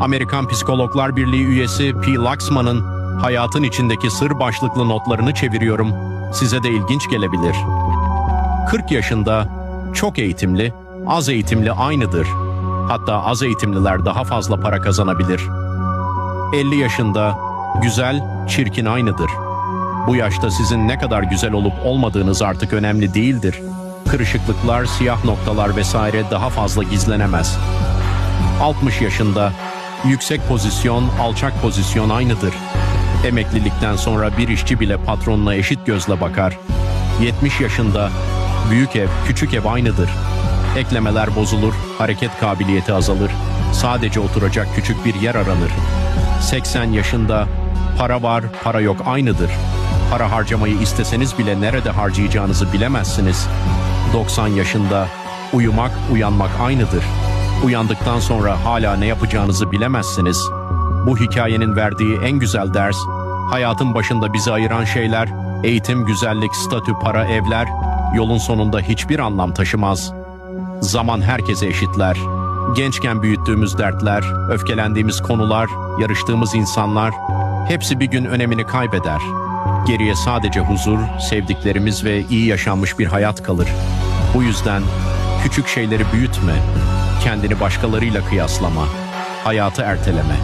Amerikan Psikologlar Birliği üyesi P. Laxman'ın Hayatın içindeki sır başlıklı notlarını çeviriyorum. Size de ilginç gelebilir. 40 yaşında çok eğitimli, az eğitimli aynıdır. Hatta az eğitimliler daha fazla para kazanabilir. 50 yaşında güzel, çirkin aynıdır. Bu yaşta sizin ne kadar güzel olup olmadığınız artık önemli değildir. Kırışıklıklar, siyah noktalar vesaire daha fazla gizlenemez. 60 yaşında yüksek pozisyon, alçak pozisyon aynıdır. Emeklilikten sonra bir işçi bile patronuna eşit gözle bakar. 70 yaşında büyük ev, küçük ev aynıdır. Eklemeler bozulur, hareket kabiliyeti azalır. Sadece oturacak küçük bir yer aranır. 80 yaşında para var, para yok aynıdır. Para harcamayı isteseniz bile nerede harcayacağınızı bilemezsiniz. 90 yaşında uyumak, uyanmak aynıdır. Uyandıktan sonra hala ne yapacağınızı bilemezsiniz. Bu hikayenin verdiği en güzel ders, hayatın başında bizi ayıran şeyler, eğitim, güzellik, statü, para, evler, yolun sonunda hiçbir anlam taşımaz. Zaman herkese eşitler. Gençken büyüttüğümüz dertler, öfkelendiğimiz konular, yarıştığımız insanlar, hepsi bir gün önemini kaybeder. Geriye sadece huzur, sevdiklerimiz ve iyi yaşanmış bir hayat kalır. Bu yüzden küçük şeyleri büyütme, kendini başkalarıyla kıyaslama, hayatı erteleme,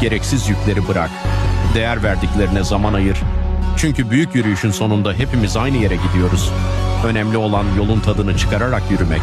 gereksiz yükleri bırak, değer verdiklerine zaman ayır. Çünkü büyük yürüyüşün sonunda hepimiz aynı yere gidiyoruz. Önemli olan yolun tadını çıkararak yürümek.